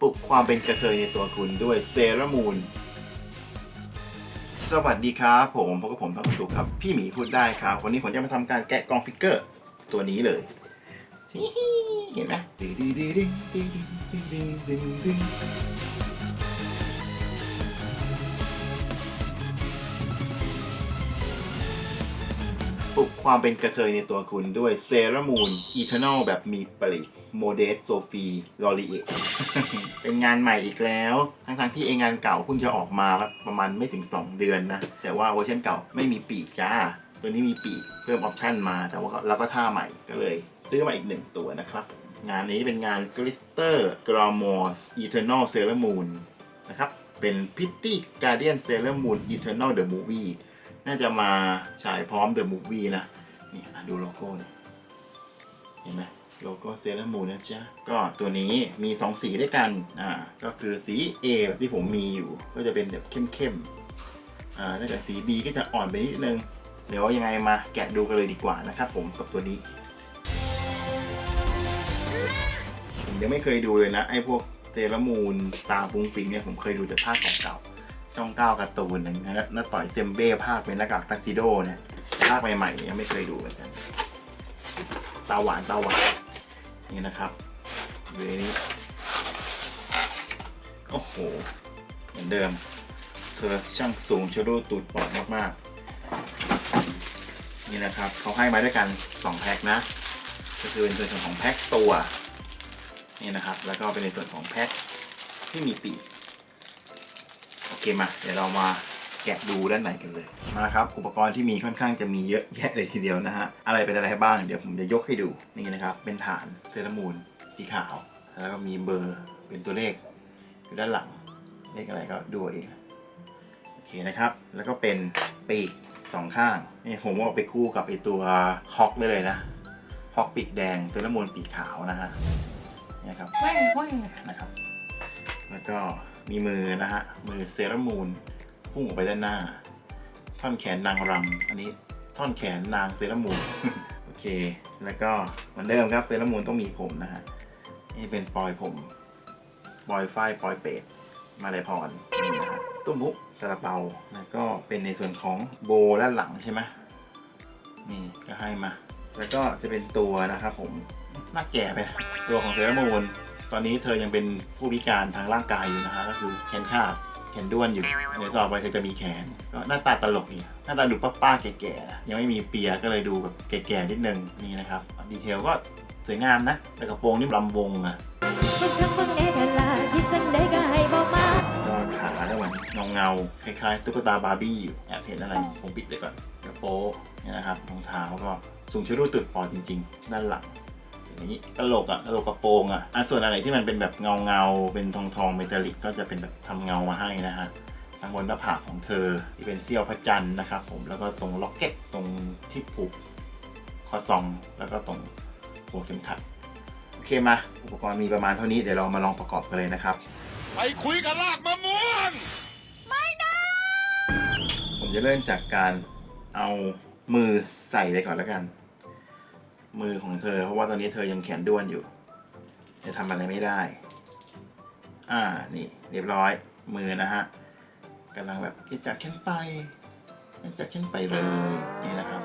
ปลุกความเป็นกระเทยในตัวคุณด้วยเซรามูลสวัสดีครับผมพบกับผมทอมตูครับ พี่หมีพูดได้ครับ วันนี้ผมจะมาทำการแกะกองฟิกเกอร์ตัวนี้เลย เห็นไหมปลุกความเป็นกระเทยในตัวคุณด้วยเซรามูลอีเทอร์นอลแบบมีปริก โมเดสโซฟีลอรีเอเป็นงานใหม่อีกแล้ว ทั้งๆที่เองงานเก่าเพิ่งจะออกมาประมาณไม่ถึง 2 เดือนนะ แต่ว่าเวอร์ชันเก่าไม่มีปีกจ้า ตัวนี้มีปีกเพิ่มออปชั่นมาแต่ว่าก็แล้วก็ท่าใหม่ก็เลย ซื้อมาอีกหนึ่งตัวนะครับ งานนี้เป็นงาน Glister g r a m o s Eternal Sailor Moon นะครับเป็น Pitty Guardian Sailor Moon Eternal The Movie น่าจะมาฉายพร้อม The Movie นะ นี่ดูโลโก้นี่เห็นไหม โลโก้เซเลอร์มูนนะจ๊ะ ก็ตัวนี้มี 2 สีด้วยกัน อ่า ก็คือสี A แบบที่ผมมีอยู่ ก็จะเป็นแบบเข้มๆ อ่าถ้าเกิดสี B ก็จะอ่อนไปนิดนึง เดี๋ยวยังไงมาแกะดูกันเลยดีกว่านะครับผมกับตัวนี้ ผมยังไม่เคยดูเลยนะ ไอ้พวกเซเลอร์มูนตาฟุ้งฟิงเนี่ยผมเคยดูแต่ภาคเก่าๆ ช่องเก้าการ์ตูนอย่างเงี้ยนะน้าต่อยเซมเบ้ภาคเป็นหน้ากากทักซิโดเนี่ยภาคใหม่ๆยังไม่เคยดูเหมือนกันตาหวานตาหวาน นี่นะครับอยู่ในนี้โอ้โห เหมือนเดิม เธอช่างสูงชะโดตูดปอดมากๆ นี่นะครับเขาให้มาด้วยกัน 2 แพ็คนะ ก็คือเป็นส่วนของแพ็คตัว นี่นะครับ แล้วก็เป็นในส่วนของแพ็คที่มีปีก โอเคมา เดี๋ยวเรามา แกะดูด้านในกันเลยมาครับอุปกรณ์ที่มีค่อนข้างจะมีเยอะแยะเลยทีเดียวนะฮะอะไรเป็นอะไรบ้างเดี๋ยวผมจะยกให้ดูนี่นะครับ เป็นฐานเซรามูนสีขาว แล้วก็มีเบอร์เป็นตัวเลขอยู่ด้านหลังเลขอะไรก็ดูเองโอเคนะครับ แล้วก็เป็นปีกสองข้างนี่ผมเอาไปคู่กับไอตัวฮอกได้เลยนะฮอกปีกแดงเซรามูนปีกขาวนะฮะนี่ครับแว่งแว่งนะครับ แล้วก็มีมือนะฮะมือเซรามูน พุ่งออกไปด้านหน้า ท่อนแขนนางรำอันนี้ท่อนแขนนางเซรามูนโอเค แล้วก็เหมือนเดิมครับเซรามูนต้องมีผมนะฮะนี่เป็นปลอยผมปลอยฝ้ายปลอยเป็ดมาเลยพรนี่นะฮะตุ้มมุกซาลาเปาแล้วก็เป็นในส่วนของโบด้านหลังใช่ไหมนี่ก็ให้มา แล้วก็จะเป็นตัวนะครับผมน่าแก่ไปตัวของเซรามูนตอนนี้เธอยังเป็นผู้พิการทางร่างกายอยู่นะฮะก็คือแขนขาด แขนด้วนอยู่เดี๋ยวต่อไปเธอจะมีแขนก็หน้าตาตลกดีหน้าตาดูป้าๆแก่ๆนะยังไม่มีเปียก็เลยดูแบบแก่ๆนิดนึงนี่นะครับดีเทลก็สวยงามนะแต่กระโปรงนี่ลำวงอะเพิ่งทำเพิ่งแน่แต่ละคิดจังได้ก็ให้บอกมาก็ขาก็เหมือนเงาเงาๆคล้ายๆตุ๊กตาบาร์บี้อยู่แอบเห็นอะไรผมปิดเลยก่อนกระโปรงเนี่ยนะครับรองเท้าก็สูงชะรูดตุดปอดจริง ๆ ด้านหลัง อย่างนี้กระโหลกอะกระโหลกกระโปรงอะอะส่วนอะไรที่มันเป็นแบบเงาเงาๆเป็นทองทองเมทัลลิกก็จะเป็นแบบทำเงามาให้นะฮะทางบนหน้าผากของเธอที่เป็นเสี้ยวพระจันทร์นะครับผมแล้วก็ตรงล็อกเก็ตตรงที่ผูกคอซอง แล้วก็ตรงหัวเข็มขัดโอเคมา อุปกรณ์มีประมาณเท่านี้เดี๋ยวเรามาลองประกอบกันเลยนะครับ ไปคุยกับลากมะม่วงผมจะเริ่มจากการเอามือใส่ไปก่อนแล้วกัน มือของเธอ เพราะว่าตอนนี้เธอยังแขนด้วนอยู่ จะทำอะไรไม่ได้ อ่า นี่ เรียบร้อย มือนะฮะกำลังแบบจะจับฉันไปจะจับฉันไปเลย นี่นะครับ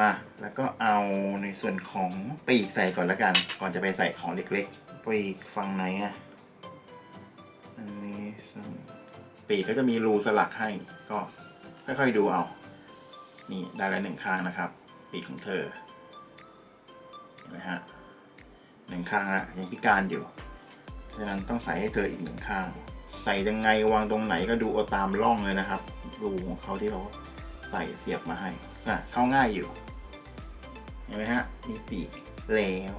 มา แล้วก็เอาในส่วนของปีกใส่ก่อนแล้วกัน ก่อนจะไปใส่ของเล็กๆ ปีกฝั่งไหนอะ อันนี้ ปีกก็จะมีรูสลักให้ ก็ค่อยๆดูเอา นี่ได้แล้วหนึ่งข้างนะครับ ปีกของเธอ นไหมฮะหนึ่งข้างละยังพิการอยู่ฉะนั้นต้องใส่ให้เธออีกหนึ่งข้าง ใส่ยังไงวางตรงไหนก็ดูเอาตามร่องเลยนะครับรูของเขาที่เขาใส่เสียบมาให้นะเข้าง่ายอยู่เห็นไหมฮะมีปีกแล้ว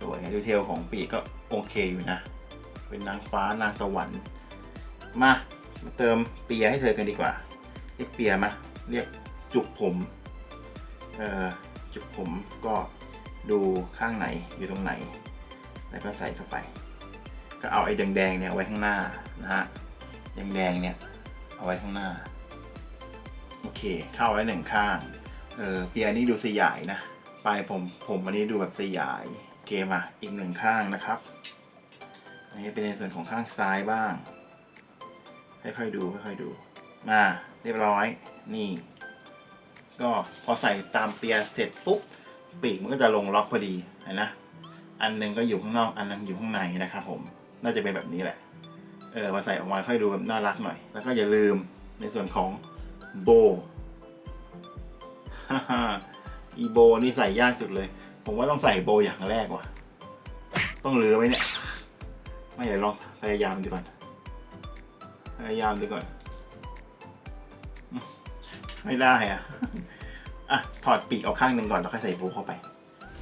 สวยดูเทลของปีกก็โอเคอยู่นะ เป็นนางฟ้านางสวรรค์มามาเติมเปียให้เธอกันดีกว่า เรียกเปียมาเรียกจุกผม เออ จุกผมก็ดูข้างไหนอยู่ตรงไหน แล้วก็ใส่เข้าไป ก็เอาไอ้แดงๆเนี่ยไว้ข้างหน้านะฮะแดงๆเนี่ยเอาไว้ข้างหน้าโอเค เข้าไว้หนึ่งข้างเออเปียนี่ดูสยายนะปลายผมผมอันนี้ดูแบบสยายโอเคมาอีกหนึ่งข้างนะครับอันนี้เป็นในส่วนของข้างซ้ายบ้างค่อยๆดูค่อยๆดูมาเรียบร้อยนี่ ก็พอใส่ตามเปียเสร็จปุ๊บปีกมันก็จะลงล็อกพอดีนะอันหนึงก็อยู่ข้างนอกอันหนึงอยู่ข้างในนะครับผมน่าจะเป็นแบบนี้แหละเออมาใส่ออกมาค่อยดูแบบน่ารักหน่อย แล้วก็อย่าลืมในส่วนของโบอีโบนี่ใส่ยากสุดเลย ผมว่าต้องใส่โบอย่างแรกว่ะ ต้องเลือไว้เนี่ย ไม่เดี๋ยวลองพยายามดูก่อน พยายามดูก่อน ไม่ได้อะอ่ะ ถอดปีกเอาข้างหนึ่งก่อนแล้วค่อยใส่โบเข้าไป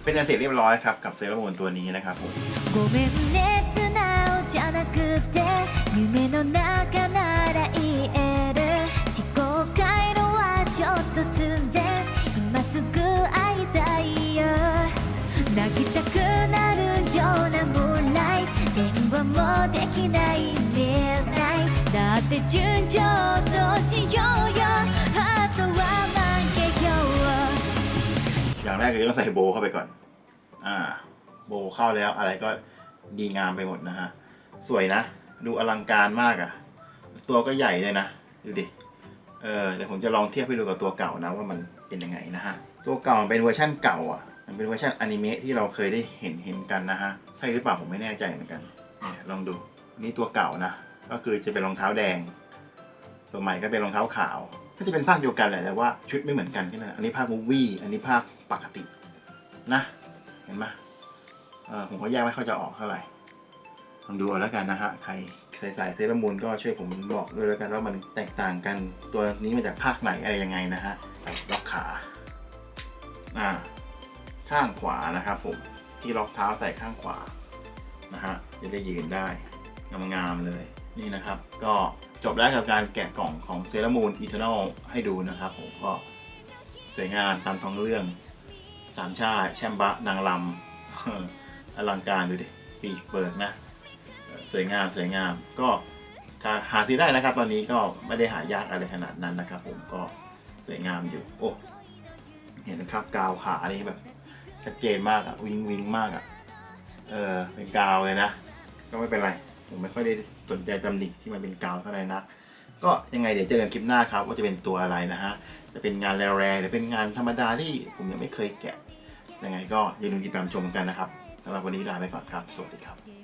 เป็นอันเสร็จเรียบร้อยครับกับเซรามูนตัวนี้นะครับผม ごめんね素直じゃなくて夢の中なら言える思考回路はちょっと積んで今すぐ会いたいよ泣きたくなるようなムーンライト電話もできないミッドナイトだって順調としようよ รกคือต้องใส่โบเข้าไปก่อน อ่า โบเข้าแล้วอะไรก็ดีงามไปหมดนะฮะ สวยนะ ดูอลังการมากอะ่ะ ตัวก็ใหญ่เลยนะ ดูดิ เออเดี๋ยวผมจะลองเทียบให้ดูกับตัวเก่านะว่ามันเป็นยังไงนะฮะ ตัวเก่ามันเป็นเวอร์ชั่นเก่าอะ มันเป็นเวอร์ชันอนิเมะที่เราเคยได้เห็นเห็นกันนะฮะ ใช่หรือเปล่าผมไม่แน่ใจเหมือนกันเนี่ยลองดู นี่ตัวเก่านะ ก็คือจะเป็นรองเท้าแดง ตัวใหม่ก็เป็นรองเท้าขาว ก็จะเป็นภาคเดียวกันแหละแต่ว่าชุดไม่เหมือนกันแค่นั้นอันนี้ภาคมูฟวี่อันนี้ภาคปกตินะ เห็นไหมผมก็แยกไม่ค่อยจะออกเท่าไหร่ลองดูเอาแล้วกันนะฮะใครใส่สายเซรามูนก็ช่วยผมบอกด้วยแล้วกันว่ามันแตกต่างกันตัวนี้มาจากภาคไหนอะไรยังไงนะฮะล็อกขาอ่าข้างขวานะครับผมที่ล็อกเท้าใส่ข้างขวานะฮะจะได้ยืนได้งามๆเลยนี่นะครับ ก็ จบแล้วกับการแกะกล่องของเซรามูนอีเทอร์นอลให้ดูนะครับผมก็สวยงามตามท้องเรื่อง สามชาติแชมบะนางลำอลังการดูดิ ปีเปิดนะ สวยงามสวยงามก็ถ้าหาซื้อได้นะครับ ตอนนี้ก็ไม่ได้หายากอะไรขนาดนั้นนะครับ ผมก็สวยงามอยู่ โอ้ เห็นนะครับกาวขานี่แบบ ชัดเจนมากอะวิงวิงมากอะเออเป็นกาวเลยนะ ก็ไม่เป็นไร ผมไม่ค่อยได้สนใจตำหนิที่มันเป็นกาวเท่าไหร่นัก ก็ยังไงเดี๋ยวเจอกันคลิปหน้าครับ ว่าจะเป็นตัวอะไรนะฮะ จะเป็นงานแรร์หรือเป็นงานธรรมดาที่ผมยังไม่เคยแกะ ยังไงก็อย่าลืมติดตามชมกันนะครับสำหรับวันนี้ลาไปก่อนครับ สวัสดีครับ